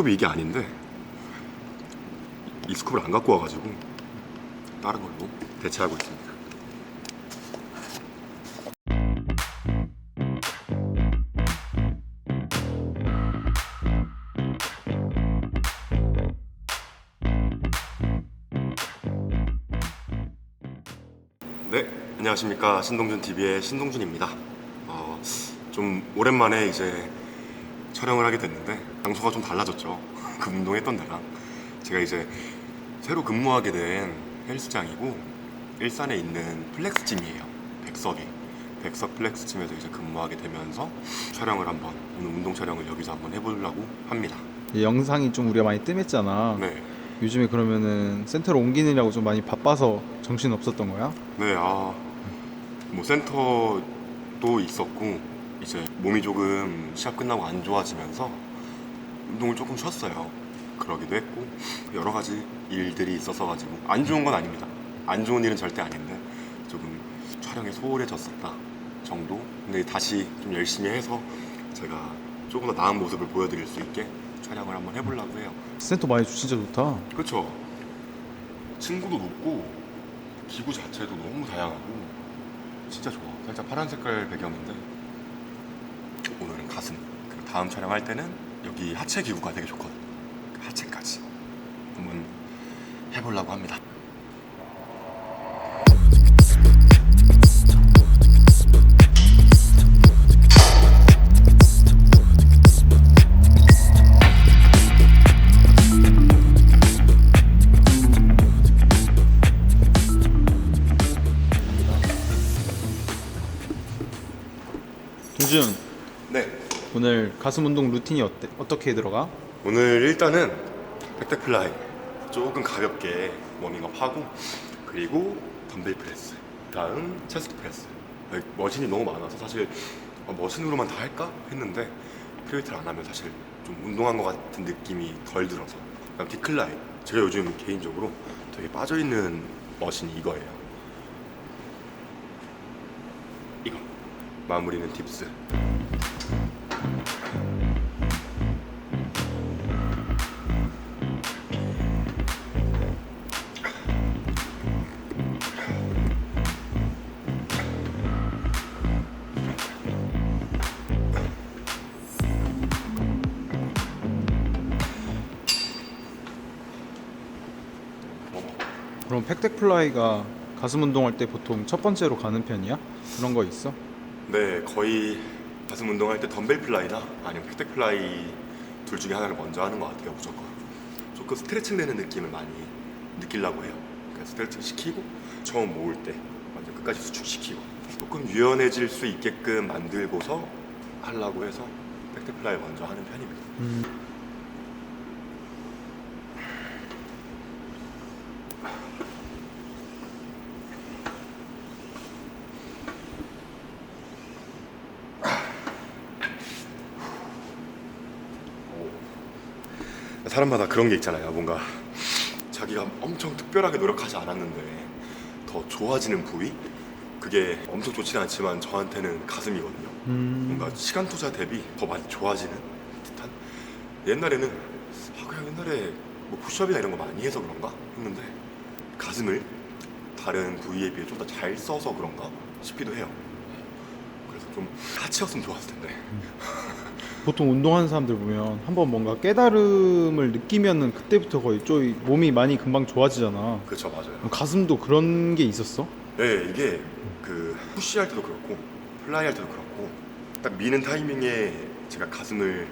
스쿱이 이게 아닌데 이 스쿱을 안 갖고 와가지고 다른 걸로 대체하고 있습니다. 네, 안녕하십니까 신동준 TV의 신동준입니다. 어, 좀 오랜만에 이제 촬영을 하게 됐는데 장소가 좀 달라졌죠. 그 운동했던 데랑 제가 이제 새로 근무하게 된 헬스장이고 일산에 있는 플렉스짐이에요. 백석에 백석 플렉스짐에서 이제 근무하게 되면서 촬영을 한번 오늘 운동 촬영을 여기서 한번 해보려고 합니다. 이 영상이 좀 우리가 많이 뜸했잖아. 네, 요즘에 그러면은 센터로 옮기느라고 좀 많이 바빠서 정신 없었던 거야? 네, 아, 뭐 센터도 있었고 이제 몸이 조금 시합 끝나고 안 좋아지면서 운동을 조금 쉬었어요. 그러기도 했고 여러 가지 일들이 있어서 가지고 안 좋은 건 아닙니다. 안 좋은 일은 절대 아닌데 조금 촬영에 소홀해졌었다 정도. 근데 다시 좀 열심히 해서 제가 조금 더 나은 모습을 보여드릴 수 있게 촬영을 한번 해보려고 해요. 센터 많이 진짜 좋다. 그렇죠. 층고도 높고 기구 자체도 너무 다양하고 진짜 좋아. 살짝 파란 색깔 배경인데 오늘은 가슴. 그리고 다음 촬영할 때는 여기 하체 기구가 되게 좋거든. 그 하체까지 한번 해보려고 합니다. 오늘 가슴 운동 루틴이 어때? 어떻게 들어가? 오늘 일단은 백대플라이. 조금 가볍게 워밍업 하고 그리고 덤벨 프레스 다음 체스트 프레스. 머신이 너무 많아서 사실 어, 머신으로만 다 할까? 했는데 프리웨이트를 안 하면 사실 좀 운동한 것 같은 느낌이 덜 들어서. 그다음 디클라인 제가 요즘 개인적으로 되게 빠져있는 머신이 이거예요. 이거. 마무리는 딥스 그럼 팩덱 플라이가 가슴 운동할 때 보통 첫 번째로 가는 편이야? 그런 거 있어? 네, 거의 가슴 운동할 때 덤벨 플라이나 아니면 팩덱 플라이 둘 중에 하나를 먼저 하는 것 같아요, 무조건. 조금 스트레칭 되는 느낌을 많이 느끼려고 해요. 그래서 스트레칭 시키고 처음 모을 때 완전 끝까지 수축시키고 조금 유연해질 수 있게끔 만들고서 하려고 해서 팩덱 플라이 먼저 하는 편입니다. 음. 사람마다 그런 게 있잖아요. 뭔가 자기가 엄청 특별하게 노력하지 않았는데 더 좋아지는 부위? 그게 엄청 좋지는 않지만 저한테는 가슴이거든요. 음. 뭔가 시간 투자 대비 더 많이 좋아지는 듯한 옛날에는 아 그냥 옛날에 뭐 푸시업이나 이런 거 많이 해서 그런가 했는데 가슴을 다른 부위에 비해 좀 더 잘 써서 그런가 싶기도 해요. 그래서 좀 하체였으면 좋았을 텐데. 보통 운동하는 사람들 보면 한번 뭔가 깨달음을 느끼면은 그때부터 거의 좀 몸이 많이 금방 좋아지잖아. 그렇죠, 맞아요. 가슴도 그런 게 있었어? 네, 이게 그 푸시할 때도 그렇고 플라이 할 때도 그렇고 딱 미는 타이밍에 제가 가슴을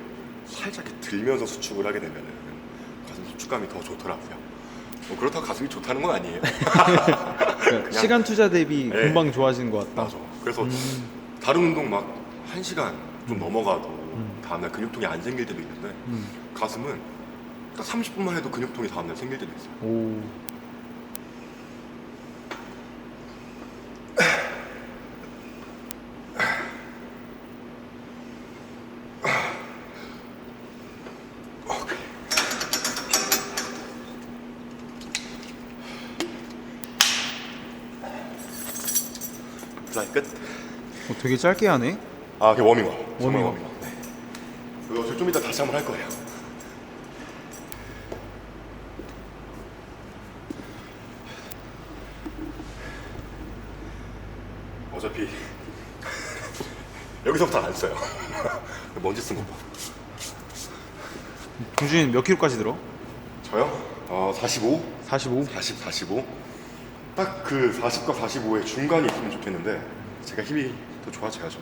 살짝 이렇게 들면서 수축을 하게 되면은 가슴 수축감이 더 좋더라고요. 뭐 그렇다고 가슴이 좋다는 건 아니에요. 그러니까 시간 투자 대비 네. 금방 좋아지는 것 같다. 맞아. 그래서 음. 다른 운동 막 한 시간 좀 넘어가도 음. 다음날 근육통이 안 생길 때도 있는데 음. 가슴은 딱 30분만 해도 근육통이 다음날 생길 때도 있어요. 오. 플라이 끝. 어, 되게 짧게 하네. 아, 그게 워밍업. 정말 워밍업. 워밍업. 네. 이거 저좀 이따 다시 한번 할 거예요. 어차피 여기서부터 안 써요. 먼지 쓴 거 봐. 동준이는 몇 킬로까지 들어? 저요? 어, 45? 45? 40, 45? 딱 그 40과 45의 중간이 있으면 좋겠는데 제가 힘이 더 좋아져야죠.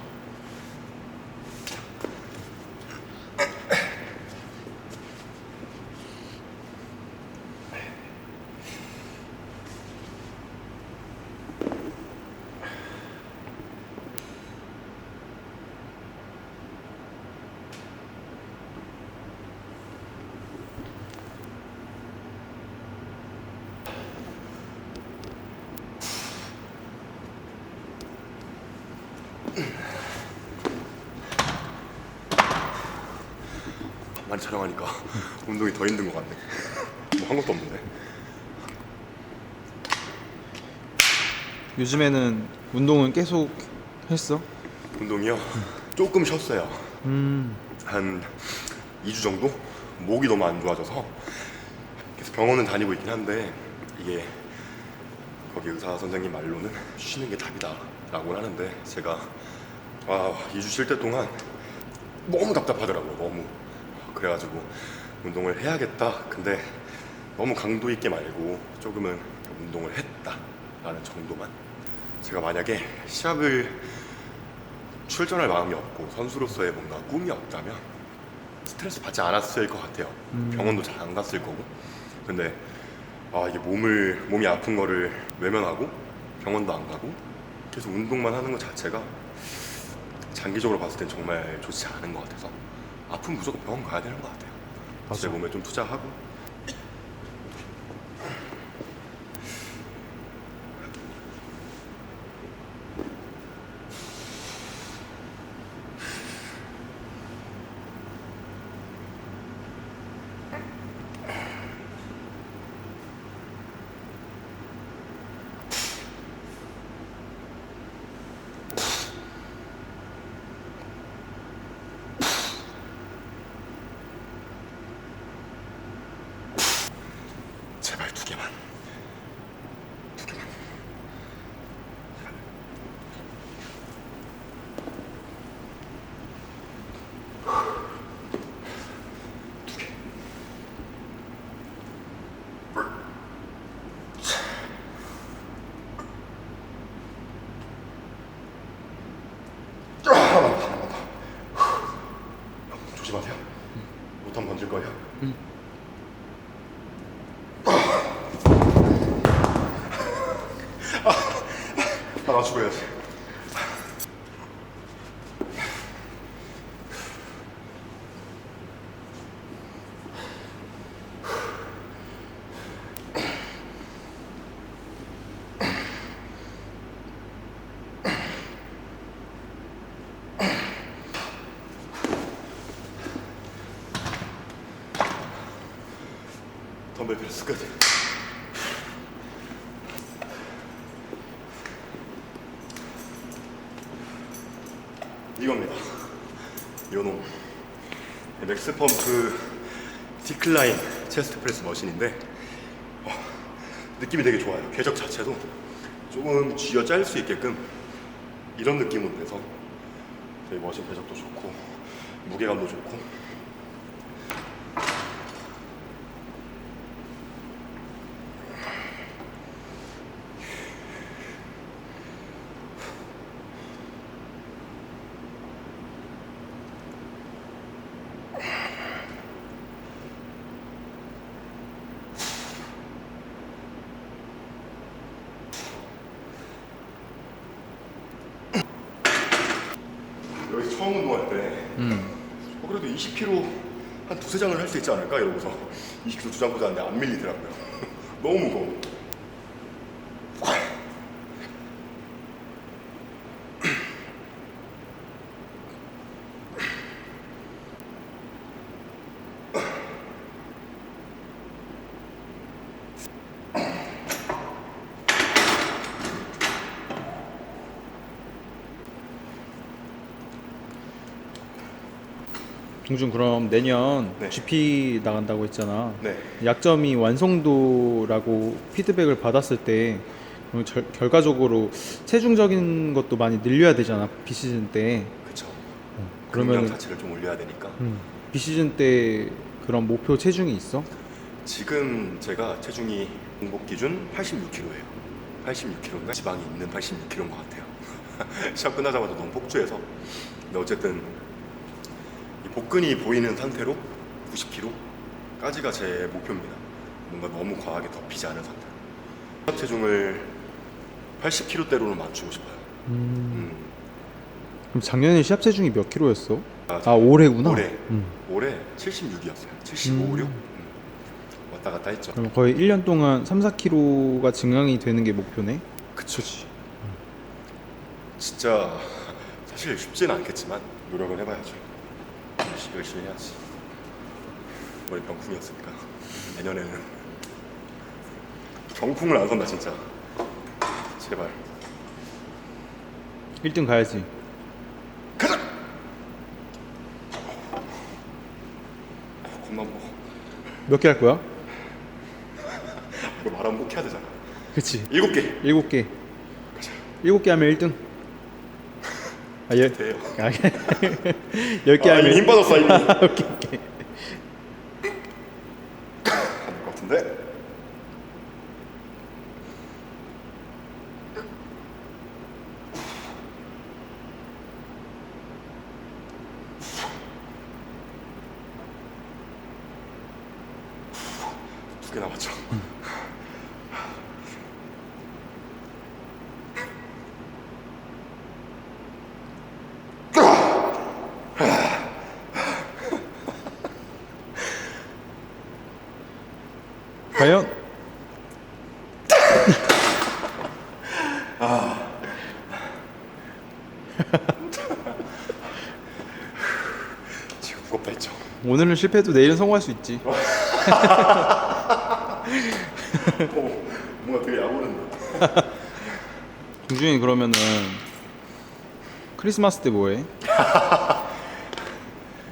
많이 촬영하니까 운동이 더 힘든 것 같네. 뭐 한 것도 없는데. 요즘에는 운동은 계속 했어? 운동이요? 조금 쉬었어요. 음. 한 2주 정도? 목이 너무 안 좋아져서 계속 병원은 다니고 있긴 한데 이게 거기 의사 선생님 말로는 쉬는 게 답이다 라고 하는데 제가 아 2주 쉴 때 동안 너무 답답하더라고요 너무 그래가지고 운동을 해야겠다 근데 너무 강도 있게 말고 조금은 운동을 했다 라는 정도만 제가 만약에 시합을 출전할 마음이 없고 선수로서의 뭔가 꿈이 없다면 스트레스 받지 않았을 것 같아요. 병원도 잘 안 갔을 거고. 근데 아 이게 몸을 몸이 아픈 거를 외면하고 병원도 안 가고 계속 운동만 하는 것 자체가 장기적으로 봤을 땐 정말 좋지 않은 것 같아서 아프면 무조건 병원 가야 되는 것 같아요. 제 몸에 좀 투자하고 제발 두 개만. 두 개만. 두 개. 아, 하나만 더, 하나만 더. 조심하세요. 못하면 던질 거예요. 하나 죽어야지. 덤벨 프레스 끝. 이겁니다. 요놈. 맥스 펌프 디클라인 체스트 프레스 머신인데 어, 느낌이 되게 좋아요. 궤적 자체도 조금 쥐어 짤 수 있게끔 이런 느낌으로 돼서 되게 머신 궤적도 좋고 무게감도 좋고 여기서 처음 운동할 때 음. 어, 그래도 20kg 한 않을까 이러고서 20kg 두장 꽂았는데 안 밀리더라고요. 너무 무거워. 동준 그럼 내년 네. GP 나간다고 했잖아. 네. 약점이 완성도라고 피드백을 받았을 때 그럼 절- 결과적으로 체중적인 것도 많이 늘려야 되잖아 비시즌 때. 그쵸. 그러면 그러면 자체를 좀 올려야 되니까. 음, 비시즌 때 그런 목표 체중이 있어? 지금 제가 체중이 공복 기준 86kg예요. 86kg인가? 지방이 있는 86kg인 것 같아요. 시합 끝나자마자 너무 폭주해서. 근데 어쨌든 이 복근이 보이는 상태로 90kg까지가 제 목표입니다. 뭔가 너무 과하게 덮이지 않은 상태. 체중을 80kg대로는 맞추고 싶어요. 음. 그럼 작년에 시합 체중이 몇 킬로였어? 아, 아 올해구나. 올해. 음. 올해 76이었어요. 75, 음. 6? 왔다 갔다 했죠. 그럼 거의 1년 동안 3, 4킬로가 증강이 되는 게 목표네. 그쵸. 진짜 사실 쉽지는 않겠지만 노력은 해봐야죠. 열심히, 열심히 해야지. 머리 병풍이었으니까 내년에는 병풍을 안 선다 진짜. 제발. 1등 가야지. 가자. 겁나 먹어. 몇 개 할 거야? 이거 말하면 꼭 해야 되잖아. 그치. 일곱 개. 일곱 개. 일곱 개 하면 1등. 아, 열, 돼요. 아, 열개 아, 하면 힘 빠졌어 이미. 오케이, 오케이. 같은데. 두 개 남았죠. 과연? 지금 무겁다 했죠. 오늘은 실패해도 내일은 성공할 수 있지. 어, 뭔가 되게 야구는데. 동준이 그러면은 크리스마스 때 뭐해?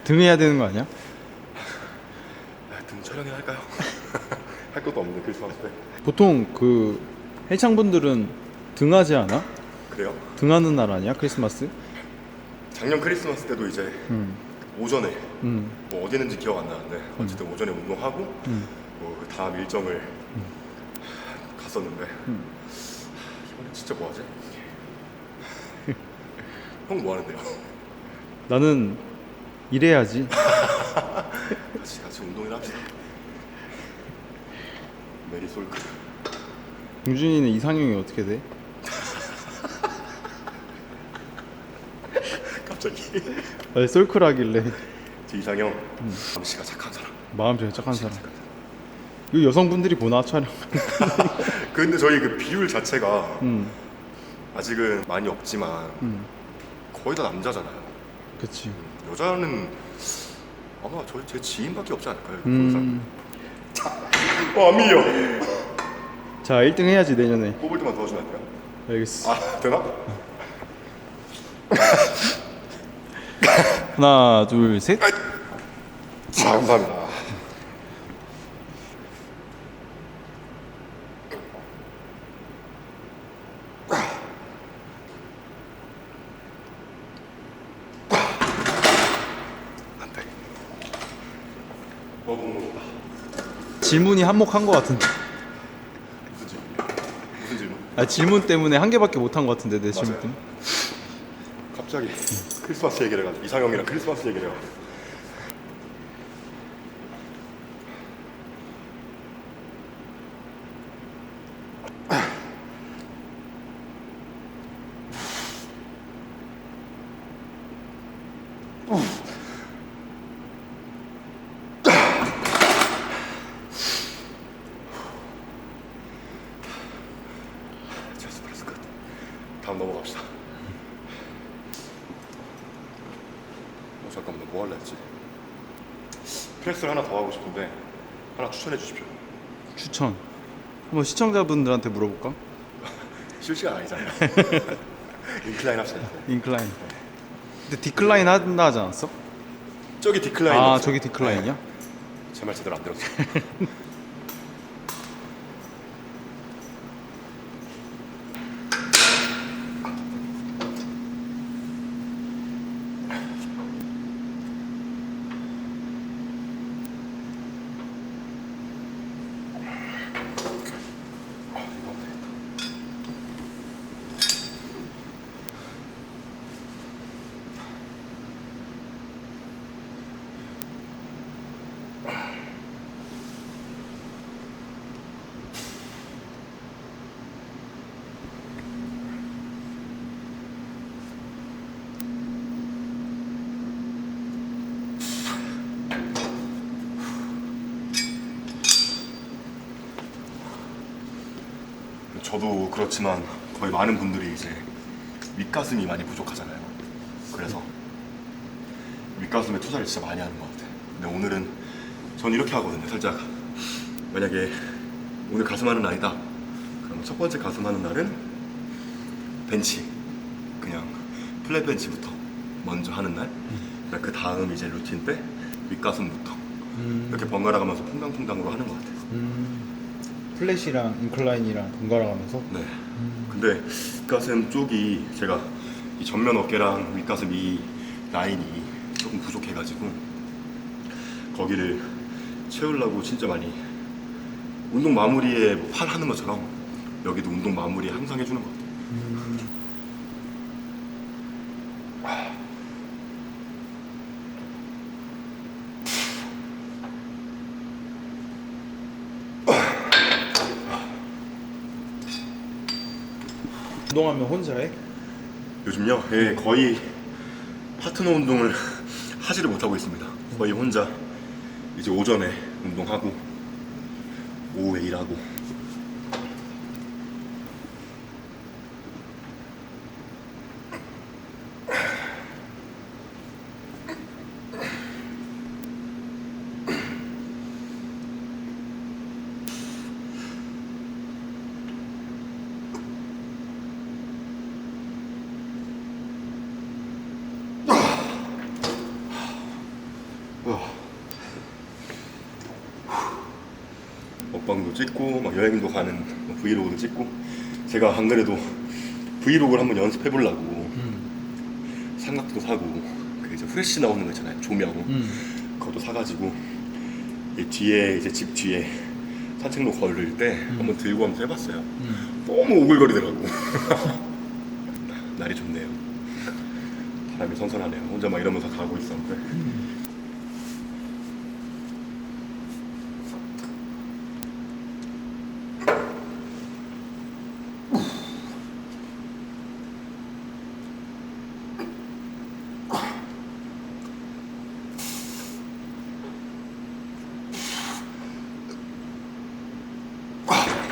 등해야 되는 거 아니야? 아, 등 촬영이나 할까요? 할 것도 없는데 크리스마스 때. 보통 그 해창 분들은 등하지 않아? 그래요? 등하는 날 아니야 크리스마스? 작년 크리스마스 때도 이제 음, 오전에 음, 뭐 어디 있는지 기억 안 나는데 어쨌든 오전에 운동하고 음. 뭐 그 다음 일정을 갔었는데 음. 이번에 진짜 뭐 하지? 형 뭐 하는데요? 나는 일해야지. 같이 같이 운동이나 합시다. 메리솔크 동준이는 이상형이 어떻게 돼? 갑자기 아니, 썰클하길래 제 이상형 남씨가 착한 사람. 마음 제일 착한 사람. 이거 여성분들이 보나 촬영? 근데 저희 그 비율 자체가 음, 아직은 많이 없지만 음, 거의 다 남자잖아요. 그치. 여자는 아마 저희 제 지인밖에 없지 않을까요? 음. 음, 어, 안 밀려. 자 1등 해야지 내년에. 뽑을 때만 도와주면 안 돼요? 알겠어. 아, 되나? 하나, 둘, 셋. 자, 감사합니다. 질문이 한몫한 것 같은데. 무슨 질문? 무슨 질문? 아 질문 때문에 한 개밖에 못 한 것 같은데 내 질문 맞아요. 때문에. 갑자기 크리스마스 얘기를 해가지고 이상형이랑 크리스마스 얘기를 해가지고 체스 프레스 끝 다음 넘어갑시다 어, 잠깐만 뭐 할래 했지? 프레스를 하나 더 하고 싶은데 하나 추천해 주십시오 추천. 한번 시청자분들한테 물어볼까? 실시간 아니잖아요 인클라인 합시다 인클라인. 근데 디클라인 한다 하지 않았어? 저기 디클라인. 아 저기 디클라인이야? 제 말 제대로 안 들었어. 저도 그렇지만 거의 많은 분들이 이제 윗가슴이 많이 부족하잖아요. 그래서 윗가슴에 투자를 진짜 많이 하는 것 같아요. 근데 오늘은 전 이렇게 하거든요. 살짝 만약에 오늘 가슴 하는 날이다. 그럼 첫 번째 가슴 하는 날은 벤치 그냥 플랫 벤치부터 먼저 하는 날. 그 다음 이제 루틴 때 윗가슴부터 음, 이렇게 번갈아 가면서 퐁당퐁당으로 하는 것 같아요. 음, 플랫이랑 인클라인이랑 번갈아 가면서 네. 근데 윗가슴 쪽이 제가 이 전면 어깨랑 윗가슴 이 라인이 조금 부족해가지고 거기를 채우려고 진짜 많이 운동 마무리에 뭐팔 하는 것처럼 여기도 운동 마무리 항상 해주는 것 같아요. 운동하면 혼자 해? 요즘요, 예, 거의 파트너 운동을 하지를 못하고 있습니다. 거의 혼자 이제 오전에 운동하고 오후에 일하고 먹방도 찍고 막 여행도 가는 뭐 브이로그도 찍고. 제가 안 그래도 브이로그를 한번 연습해 보려고 음, 삼각도 사고 그 이제 후레쉬 나오는 거 있잖아요. 조명 음, 그것도 사가지고 이 뒤에 이제 집 뒤에 산책로 걸을 때 한번 들고 한번 해봤어요. 음. 너무 오글거리더라고. 날이 좋네요. 바람이 선선하네요. 혼자 막 이러면서 가고 있었는데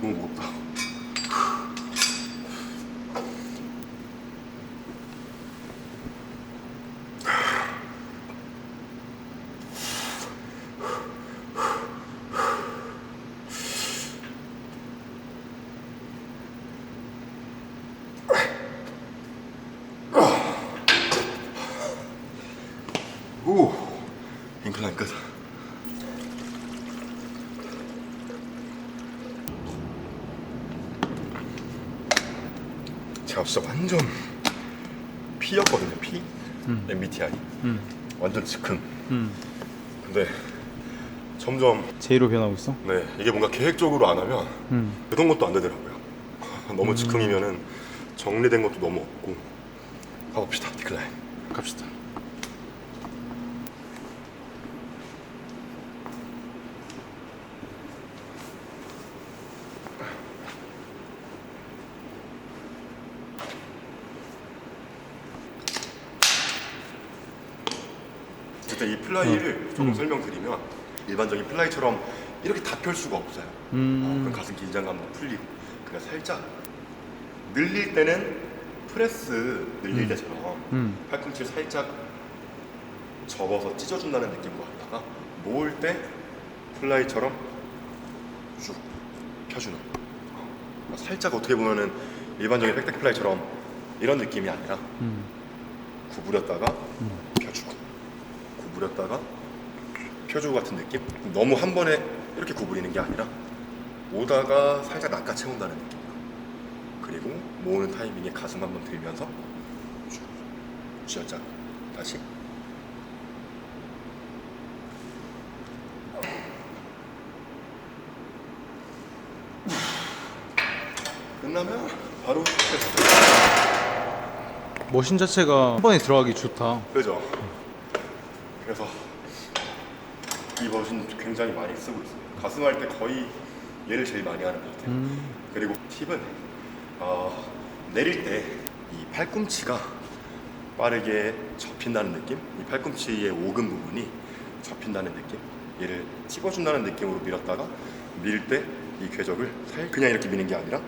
너무 무겁다 오 인클라인 끝 제가 진짜 완전 P였거든요 P 음. MBTI 음, 완전 즉흥 음. 근데 점점 제이로 변하고 있어? 네 이게 뭔가 계획적으로 안 하면 음. 그런 것도 안 되더라고요 너무 즉흥이면은 정리된 것도 너무 없고 가봅시다 디클라인 갑시다. 플라이를 조금 음. 설명드리면 일반적인 플라이처럼 이렇게 다 펼 수가 없어요 음. 어, 그럼 가슴 긴장감도 풀리고 그냥 살짝 늘릴 때는 프레스 늘릴 음. 때처럼 음. 팔꿈치를 살짝 접어서 찢어준다는 느낌으로 갔다가 모을 때 플라이처럼 쭉 펴주는 어, 살짝 어떻게 보면은 일반적인 백백 플라이처럼 이런 느낌이 아니라 음. 구부렸다가 음. 펴주고 구부렸다가 펴주고 같은 느낌? 너무 한 번에 이렇게 구부리는 게 아니라 오다가 살짝 낚아 채운다는 느낌. 그리고 모으는 타이밍에 가슴 한번 들면서 쭉 쥐어짜고 다시 끝나면 바로. 머신 자체가 한 번에 들어가기 좋다. 그죠? 그래서 이 버전 굉장히 많이 쓰고 있어요. 가슴 할 때 거의 얘를 제일 많이 하는 것 같아요. 음. 그리고 팁은 어, 내릴 때 이 팔꿈치가 빠르게 접힌다는 느낌? 이 팔꿈치의 오금 부분이 접힌다는 느낌? 얘를 찍어준다는 느낌으로 밀었다가 밀 때 이 궤적을 살 그냥 이렇게 미는 게 아니라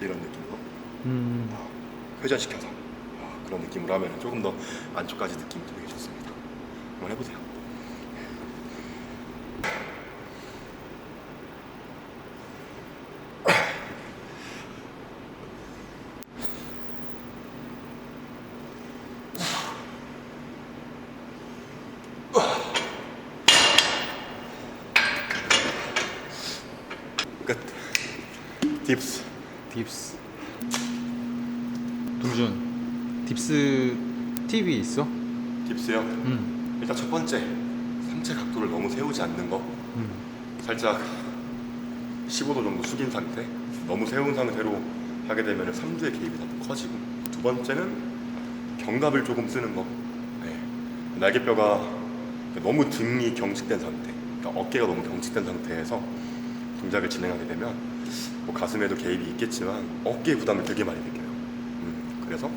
이런 느낌으로 음. 회전시켜서 아, 그런 느낌으로 하면 조금 더 안쪽까지 느낌이 되게 좋습니다. 한번 해보세요. 딥스. 딥스. 동준. 딥스 팁이 있어? 딥스요. 음. 일단 첫 번째 상체 각도를 너무 세우지 않는 거 음. 살짝 15도 정도 숙인 상태 너무 세운 상태로 하게 되면 삼두의 개입이 더 커지고 두 번째는 견갑을 조금 쓰는 거 네. 날개뼈가 너무 등이 경직된 상태 그러니까 어깨가 너무 경직된 상태에서 동작을 진행하게 되면 뭐 가슴에도 개입이 있겠지만 어깨에 부담을 되게 많이 느껴요 음, 그래서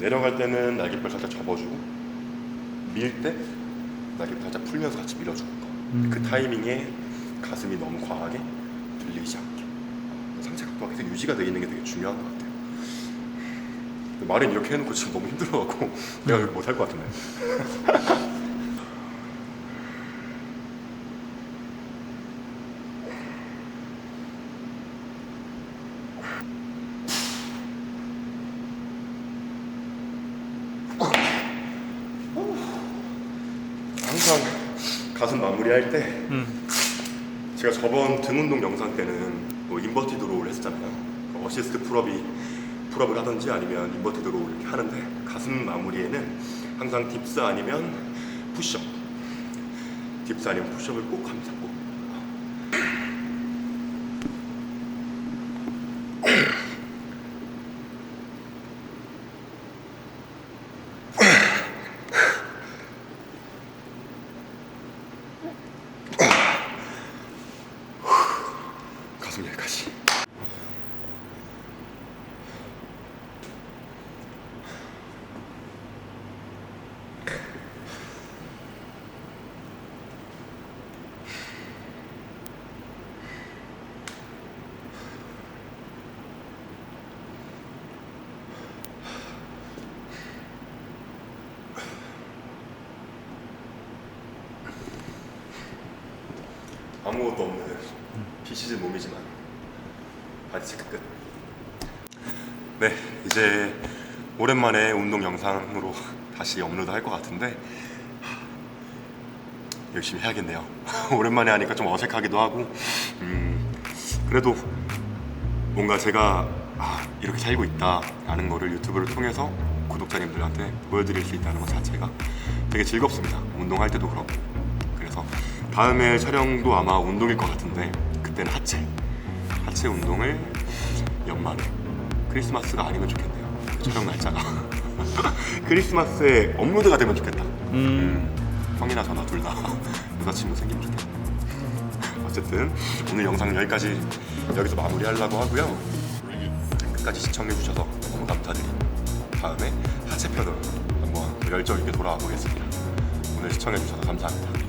내려갈 때는 날개뼈를 살짝 접어주고 밀 때 날개뼈 살짝 풀면서 같이 밀어주는 거. 음. 그 타이밍에 가슴이 너무 과하게 들리지 않게 상체 각도가 계속 유지가 돼 있는 게 되게 중요한 것 같아요. 말은 이렇게 해놓고 지금 너무 힘들어갖고 내가 이거 못할 것 같은데. 항상 가슴 마무리할 때 음. 제가 저번 등 운동 영상 때는 뭐 인버티드 로우를 했었잖아요. 그 어시스트 풀업이 풀업을 하든지 아니면 인버티드 로우 이렇게 하는데 가슴 마무리에는 항상 딥스 아니면 푸시업, 딥스 아니면 푸시업을 꼭 합니다. 꼭. 가슴 여기까지. 아무것도 없는 비시즌 몸이지만 바디 체크 끝. 네, 이제 오랜만에 운동 영상으로 다시 업로드 할 것 같은데 하, 열심히 해야겠네요. 오랜만에 하니까 좀 어색하기도 하고, 음, 그래도 뭔가 제가 아, 이렇게 살고 있다라는 거를 유튜브를 통해서 구독자님들한테 보여드릴 수 있다는 것 자체가 되게 즐겁습니다. 운동할 때도 그렇고. 그래서 다음에 촬영도 아마 운동일 것 같은데 그때는 하체 하체 운동을 연말에. 크리스마스가 아니면 좋겠네요. 촬영 날짜가. 크리스마스에 업로드가 되면 좋겠다. 음. 형이나 저나 둘 다 여자친구 생기면 좋겠네요. 어쨌든 오늘 영상 여기까지 여기서 마무리하려고 하고요. 끝까지 시청해 주셔서 너무 감사드립니다 다음에 하체 편으로 한번 열정 있게 돌아와 보겠습니다. 오늘 시청해 주셔서 감사합니다 감사합니다